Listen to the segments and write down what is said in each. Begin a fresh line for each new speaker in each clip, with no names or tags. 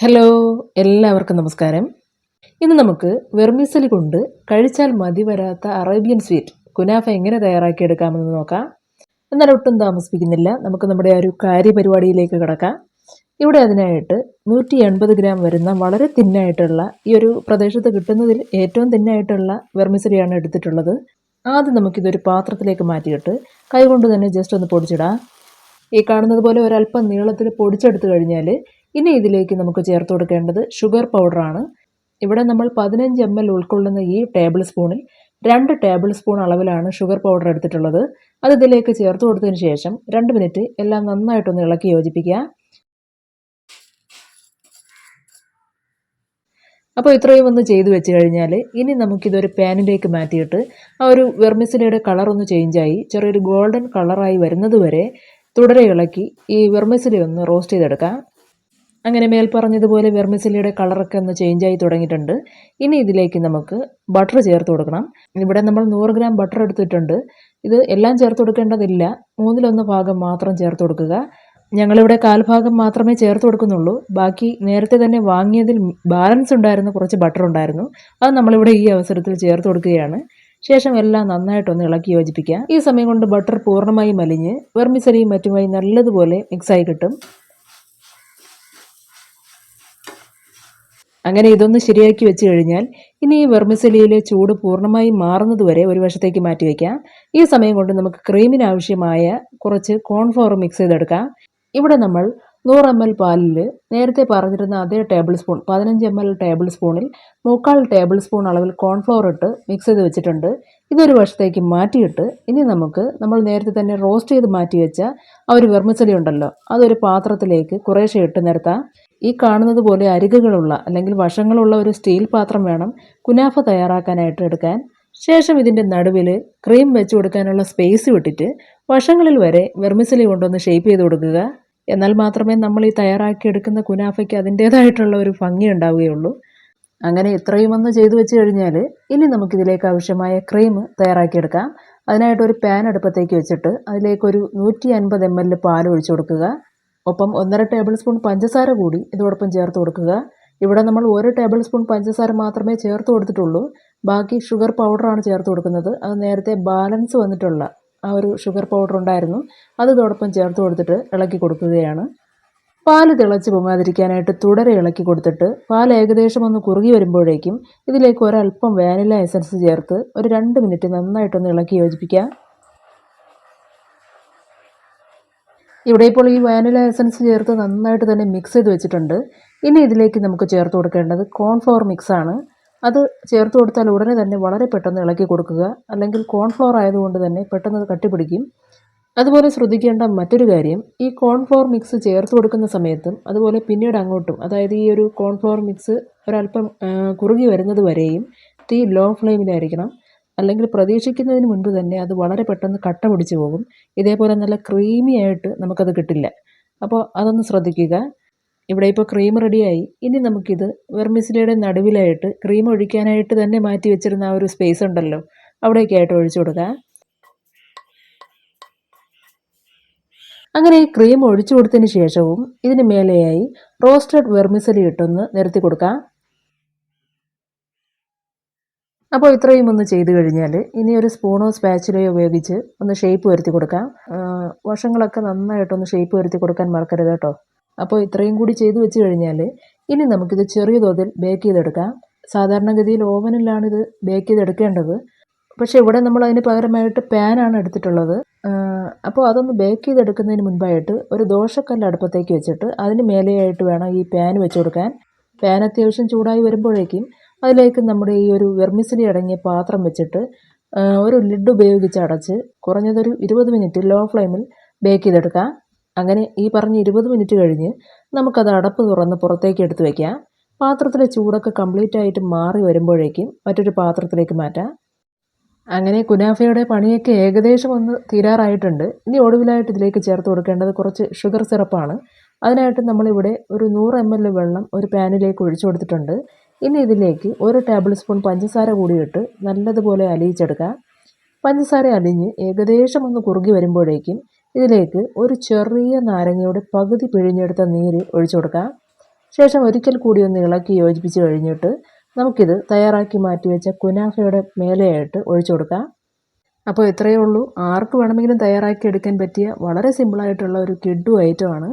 Hello എല്ലാവർക്കും നമസ്കാരം. ഇന്ന് നമുക്ക് വെർമിസലി കൊണ്ട് കഴിച്ചാൽ മതി വരാത്ത അറേബ്യൻ സ്വീറ്റ് കുനാഫ എങ്ങനെ തയ്യാറാക്കിയെടുക്കാമെന്ന് നോക്കാം. എന്നാൽ ഒട്ടും താമസിപ്പിക്കുന്നില്ല. നമുക്ക് നമ്മുടെ ആ ഒരു കാര്യപരിപാടിയിലേക്ക് കിടക്കാം. ഇവിടെ അതിനായിട്ട് നൂറ്റി എൺപത് ഗ്രാം വരുന്ന വളരെ തിന്നായിട്ടുള്ള ഈ ഒരു പ്രദേശത്ത് കിട്ടുന്നതിൽ ഏറ്റവും തിന്നായിട്ടുള്ള വെർമിസലിയാണ് എടുത്തിട്ടുള്ളത്. ആദ്യം നമുക്കിതൊരു പാത്രത്തിലേക്ക് മാറ്റിയിട്ട് കൈകൊണ്ട് തന്നെ ജസ്റ്റ് ഒന്ന് പൊടിച്ചിടാം. ഈ കാണുന്നത് പോലെ ഒരല്പം നീളത്തിൽ പൊടിച്ചെടുത്ത് കഴിഞ്ഞാൽ ഇനി ഇതിലേക്ക് നമുക്ക് ചേർത്ത് കൊടുക്കേണ്ടത് ഷുഗർ പൗഡറാണ് ഇവിടെ നമ്മൾ പതിനഞ്ച് എം എൽ ഉൾക്കൊള്ളുന്ന ഈ ടേബിൾ സ്പൂണിൽ രണ്ട് ടേബിൾ സ്പൂൺ അളവിലാണ് ഷുഗർ പൗഡർ എടുത്തിട്ടുള്ളത്. അത് ഇതിലേക്ക് ചേർത്ത് കൊടുത്തതിന് ശേഷം രണ്ട് മിനിറ്റ് എല്ലാം നന്നായിട്ടൊന്ന് ഇളക്കി യോജിപ്പിക്കുക. അപ്പോൾ ഇത്രയും ഒന്ന് ചെയ്തു വെച്ച് കഴിഞ്ഞാൽ ഇനി നമുക്കിതൊരു പാനിലേക്ക് മാറ്റിയിട്ട് ആ ഒരു വെർമിസിലയുടെ കളർ ഒന്ന് ചേഞ്ചായി ചെറിയൊരു ഗോൾഡൻ കളറായി വരുന്നത് വരെ തുടരെ ഇളക്കി ഈ വെർമിസിലി ഒന്ന് റോസ്റ്റ് ചെയ്തെടുക്കാം. അങ്ങനെ മേൽ പറഞ്ഞതുപോലെ വെർമിസിലിയുടെ കളറൊക്കെ ഒന്ന് ചേഞ്ചായി തുടങ്ങിയിട്ടുണ്ട്. ഇനി ഇതിലേക്ക് നമുക്ക് ബട്ടർ ചേർത്ത് കൊടുക്കണം. ഇവിടെ നമ്മൾ നൂറ് ഗ്രാം ബട്ടർ എടുത്തിട്ടുണ്ട്. ഇത് എല്ലാം ചേർത്ത് കൊടുക്കേണ്ടതില്ല. മൂന്നിലൊന്ന് ഭാഗം മാത്രം ചേർത്ത് കൊടുക്കുക. ഞങ്ങളിവിടെ കാൽഭാഗം മാത്രമേ ചേർത്ത് കൊടുക്കുന്നുള്ളൂ. ബാക്കി നേരത്തെ തന്നെ വാങ്ങിയതിൽ ബാലൻസ് ഉണ്ടായിരുന്ന കുറച്ച് ബട്ടർ ഉണ്ടായിരുന്നു. അത് നമ്മളിവിടെ ഈ അവസരത്തിൽ ചേർത്ത് കൊടുക്കുകയാണ്. ശേഷം എല്ലാം നന്നായിട്ടൊന്ന് ഇളക്കി യോജിപ്പിക്കുക ഈ സമയം കൊണ്ട് ബട്ടർ പൂർണമായും അലിഞ്ഞ് വെർമിസലിയും മറ്റുമായി നല്ലതുപോലെ മിക്സായി കിട്ടും. അങ്ങനെ ഇതൊന്ന് ശരിയാക്കി വെച്ച് കഴിഞ്ഞാൽ ഇനി ഈ വെർമിസലിയിലെ ചൂട് പൂർണമായി മാറുന്നതുവരെ ഒരു വശത്തേക്ക് മാറ്റി വയ്ക്കാം ഈ സമയം കൊണ്ട് നമുക്ക് ക്രീമിന് ആവശ്യമായ കുറച്ച് കോൺഫ്ലോർ മിക്സ് ചെയ്തെടുക്കാം. ഇവിടെ നമ്മൾ നൂറ് എം എൽ പാലിൽ നേരത്തെ പറഞ്ഞിരുന്ന അതേ ടേബിൾ സ്പൂൺ പതിനഞ്ച് എം എൽ ടേബിൾ സ്പൂണിൽ മുക്കാൽ ടേബിൾ സ്പൂൺ അളവിൽ കോൺഫ്ലോർ ഇട്ട് മിക്സ് ചെയ്ത് വെച്ചിട്ടുണ്ട്. ഇതൊരു വശത്തേക്ക് മാറ്റിയിട്ട് ഇനി നമുക്ക് നമ്മൾ നേരത്തെ തന്നെ റോസ്റ്റ് ചെയ്ത് മാറ്റി വെച്ച ആ ഒരു വെർമിസലി ഉണ്ടല്ലോ അതൊരു പാത്രത്തിലേക്ക് കുറേശ്ശെ ഇട്ട് നിരത്താം ഈ കാണുന്നത് പോലെ അരികുകളുള്ള അല്ലെങ്കിൽ വശങ്ങളുള്ള ഒരു സ്റ്റീൽ പാത്രം വേണം കുനാഫ തയ്യാറാക്കാനായിട്ട് എടുക്കാൻ. ശേഷം ഇതിന്റെ നടുവിൽ ക്രീം വെച്ച് കൊടുക്കാനുള്ള സ്പേസ് വിട്ടിട്ട് വശങ്ങളിൽ വരെ വെർമിസലി കൊണ്ടൊന്ന് ഷേപ്പ് ചെയ്ത് കൊടുക്കുക. എന്നാൽ മാത്രമേ നമ്മൾ ഈ തയ്യാറാക്കി എടുക്കുന്ന കുനാഫയ്ക്ക് അതിന്റേതായിട്ടുള്ള ഒരു ഭംഗി ഉണ്ടാവുകയുള്ളൂ. അങ്ങനെ ഇത്രയും ഒന്ന് ചെയ്തു വെച്ച് കഴിഞ്ഞാൽ ഇനി നമുക്കിതിലേക്ക് ആവശ്യമായ ക്രീം തയ്യാറാക്കിയെടുക്കാം അതിനായിട്ട് ഒരു പാൻ അടുപ്പത്തേക്ക് വെച്ചിട്ട് അതിലേക്കൊരു നൂറ്റി അൻപത് എം എൽ പാൽ ഒഴിച്ചു കൊടുക്കുക. ഒപ്പം ഒന്നര ടേബിൾ സ്പൂൺ പഞ്ചസാര കൂടി ഇതോടൊപ്പം ചേർത്ത് കൊടുക്കുക. ഇവിടെ നമ്മൾ ഒരു ടേബിൾ സ്പൂൺ പഞ്ചസാര മാത്രമേ ചേർത്ത് കൊടുത്തിട്ടുള്ളൂ. ബാക്കി ഷുഗർ പൗഡറാണ് ചേർത്ത് കൊടുക്കുന്നത്. അത് നേരത്തെ ബാലൻസ് വന്നിട്ടുള്ള ആ ഒരു ഷുഗർ പൗഡർ ഉണ്ടായിരുന്നു. അത് ഇതോടൊപ്പം ചേർത്ത് കൊടുത്തിട്ട് ഇളക്കി കൊടുക്കുകയാണ്. പാൽ തിളച്ച് പൊങ്ങാതിരിക്കാനായിട്ട് തുടരെ ഇളക്കി കൊടുത്തിട്ട് പാൽ ഏകദേശം ഒന്ന് കുറുകി വരുമ്പോഴേക്കും ഇതിലേക്ക് ഒരല്പം വാനില എസൻസ് ചേർത്ത് ഒരു രണ്ട് മിനിറ്റ് നന്നായിട്ടൊന്ന് ഇളക്കി യോജിപ്പിക്കുക. ഇവിടെ ഇപ്പോൾ ഈ വാനില എസൻസ് ചേർത്ത് നന്നായിട്ട് തന്നെ മിക്സ് ചെയ്ത് വെച്ചിട്ടുണ്ട്. ഇനി ഇതിലേക്ക് നമുക്ക് ചേർത്ത് കൊടുക്കേണ്ടത് കോൺഫ്ലവർ മിക്സാണ് അത് ചേർത്ത് കൊടുത്താൽ ഉടനെ തന്നെ വളരെ പെട്ടെന്ന് ഇളക്കി കൊടുക്കുക. അല്ലെങ്കിൽ കോൺഫ്ലോർ ആയതുകൊണ്ട് തന്നെ പെട്ടെന്ന് അത് കട്ടിപ്പിടിക്കും അതുപോലെ ശ്രദ്ധിക്കേണ്ട മറ്റൊരു കാര്യം ഈ കോൺഫ്ലോർ മിക്സ് ചേർത്ത് കൊടുക്കുന്ന സമയത്തും അതുപോലെ പിന്നീട് അങ്ങോട്ടും അതായത് ഈ ഒരു കോൺഫ്ലോർ മിക്സ് ഒരല്പം കുറുകി വരുന്നത് വരെയും തീ ലോ ഫ്ലെയിമിലായിരിക്കണം അല്ലെങ്കിൽ പ്രതീക്ഷിക്കുന്നതിന് മുൻപ് തന്നെ അത് വളരെ പെട്ടെന്ന് കട്ട പിടിച്ചു പോകും. ഇതേപോലെ നല്ല ക്രീമി ആയിട്ട് നമുക്കത് കിട്ടില്ല. അപ്പോൾ അതൊന്ന് ശ്രദ്ധിക്കുക. ഇവിടെ ഇപ്പോൾ ക്രീം റെഡിയായി ഇനി നമുക്കിത് വെർമിസിലയുടെ നടുവിലായിട്ട് ക്രീം ഒഴിക്കാനായിട്ട് തന്നെ മാറ്റി വെച്ചിരുന്ന ആ ഒരു സ്പേസ് ഉണ്ടല്ലോ അവിടേക്കായിട്ട് ഒഴിച്ചു കൊടുക്കുക. അങ്ങനെ ഈ ക്രീം ഒഴിച്ചു കൊടുത്തതിന് ശേഷവും ഇതിന് മേലെയായി റോസ്റ്റഡ് വെർമിസലി ഇട്ടൊന്ന് നിരത്തി കൊടുക്കാം അപ്പോൾ ഇത്രയും ഒന്ന് ചെയ്ത് കഴിഞ്ഞാൽ ഇനി ഒരു സ്പൂണോ സ്പാച്ചിലയോ ഉപയോഗിച്ച് ഒന്ന് ഷേപ്പ് വരുത്തി കൊടുക്കാം. വശങ്ങളൊക്കെ നന്നായിട്ടൊന്ന് ഷേപ്പ് വരുത്തി കൊടുക്കാൻ മറക്കരുത് കേട്ടോ. അപ്പോൾ ഇത്രയും കൂടി ചെയ്ത് വെച്ച് കഴിഞ്ഞാൽ ഇനി നമുക്കിത് ചെറിയ തോതിൽ ബേക്ക് ചെയ്തെടുക്കാം. സാധാരണഗതിയിൽ ഓവനിലാണ് ഇത് ബേക്ക് ചെയ്തെടുക്കേണ്ടത്. പക്ഷേ ഇവിടെ നമ്മൾ അതിന് പകരമായിട്ട് പാനാണ് എടുത്തിട്ടുള്ളത്. അപ്പോൾ അതൊന്ന് ബേക്ക് ചെയ്തെടുക്കുന്നതിന് മുൻപായിട്ട് ഒരു ദോശക്കല്ല് അടുപ്പത്തേക്ക് വെച്ചിട്ട് അതിന് മേലെയായിട്ട് വേണം ഈ പാൻ വെച്ച് കൊടുക്കാൻ. പാൻ അത്യാവശ്യം ചൂടായി വരുമ്പോഴേക്കും അതിലേക്ക് നമ്മുടെ ഈ ഒരു വെർമിസിലി അടങ്ങിയ പാത്രം വെച്ചിട്ട് ഒരു ലിഡ് ഉപയോഗിച്ച് അടച്ച് കുറഞ്ഞതൊരു ഇരുപത് മിനിറ്റ് ലോ ഫ്ലെയിമിൽ ബേക്ക് ചെയ്തെടുക്കാം അങ്ങനെ ഈ പറഞ്ഞ ഇരുപത് മിനിറ്റ് കഴിഞ്ഞ് നമുക്കത് അടപ്പ് തുറന്ന് പുറത്തേക്ക് എടുത്ത് വയ്ക്കാം പാത്രത്തിലെ ചൂടൊക്കെ കംപ്ലീറ്റ് ആയിട്ട് മാറി വരുമ്പോഴേക്കും മറ്റൊരു പാത്രത്തിലേക്ക് മാറ്റാം. അങ്ങനെ കുനാഫയുടെ പണിയൊക്കെ ഏകദേശം ഒന്ന് തീരാറായിട്ടുണ്ട്. ഇനി ഒടുവിലായിട്ട് ഇതിലേക്ക് ചേർത്ത് കൊടുക്കേണ്ടത് കുറച്ച് ഷുഗർ സിറപ്പാണ്. അതിനായിട്ട് നമ്മളിവിടെ ഒരു നൂറ് എം എൽ വെള്ളം ഒരു പാനിലേക്ക് ഒഴിച്ചു കൊടുത്തിട്ടുണ്ട്. ഇനി ഇതിലേക്ക് ഒരു ടേബിൾ സ്പൂൺ പഞ്ചസാര കൂടി ഇട്ട് നല്ലതുപോലെ അലിയിച്ചെടുക്കുക പഞ്ചസാര അലിഞ്ഞ് ഏകദേശം ഒന്ന് കുറുകി വരുമ്പോഴേക്കും ഇതിലേക്ക് ഒരു ചെറിയ നാരങ്ങയുടെ പകുതി പിഴിഞ്ഞെടുത്ത നീര് ഒഴിച്ചു കൊടുക്കുക ശേഷം ഒരിക്കൽ കൂടി ഒന്ന് ഇളക്കി യോജിപ്പിച്ച് കഴിഞ്ഞിട്ട് നമുക്കിത് തയ്യാറാക്കി മാറ്റി വെച്ച കുനാഫയുടെ മേലെയായിട്ട് ഒഴിച്ചു കൊടുക്കാം. അപ്പോൾ ഇത്രയേ ഉള്ളൂ. ആർക്ക് വേണമെങ്കിലും തയ്യാറാക്കി എടുക്കാൻ പറ്റിയ വളരെ സിമ്പിളായിട്ടുള്ള ഒരു കിഡു ഐറ്റമാണ്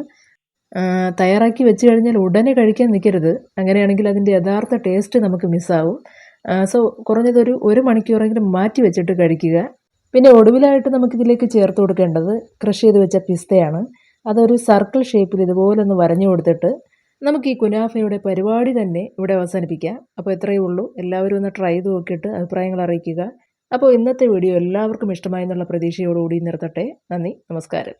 തയ്യാറാക്കി വെച്ച് കഴിഞ്ഞാൽ ഉടനെ കഴിക്കാൻ നിൽക്കരുത് അങ്ങനെയാണെങ്കിൽ അതിന്റെ യഥാർത്ഥ ടേസ്റ്റ് നമുക്ക് മിസ്സാവും സോ കുറഞ്ഞതൊരു ഒരു മണിക്കൂറെങ്കിലും മാറ്റി വെച്ചിട്ട് കഴിക്കുക. പിന്നെ ഒടുവിലായിട്ട് നമുക്കിതിലേക്ക് ചേർത്ത് കൊടുക്കേണ്ടത് ക്രഷ് ചെയ്ത് വെച്ച പിസ്തയാണ്. അതൊരു സർക്കിൾ ഷേപ്പിൽ ഇതുപോലെ ഒന്ന് വരഞ്ഞു കൊടുത്തിട്ട് നമുക്ക് ഈ കുനാഫയുടെ പരിപാടി തന്നെ ഇവിടെ അവസാനിപ്പിക്കാം. അപ്പോൾ ഇത്രയേ ഉള്ളൂ. എല്ലാവരും ഒന്ന് ട്രൈ ചെയ്ത് നോക്കിയിട്ട് അഭിപ്രായങ്ങൾ അറിയിക്കുക. അപ്പോൾ ഇന്നത്തെ വീഡിയോ എല്ലാവർക്കും ഇഷ്ടമായി എന്നുള്ള പ്രതീക്ഷയോടുകൂടി നിർത്തട്ടെ. നന്ദി. നമസ്കാരം.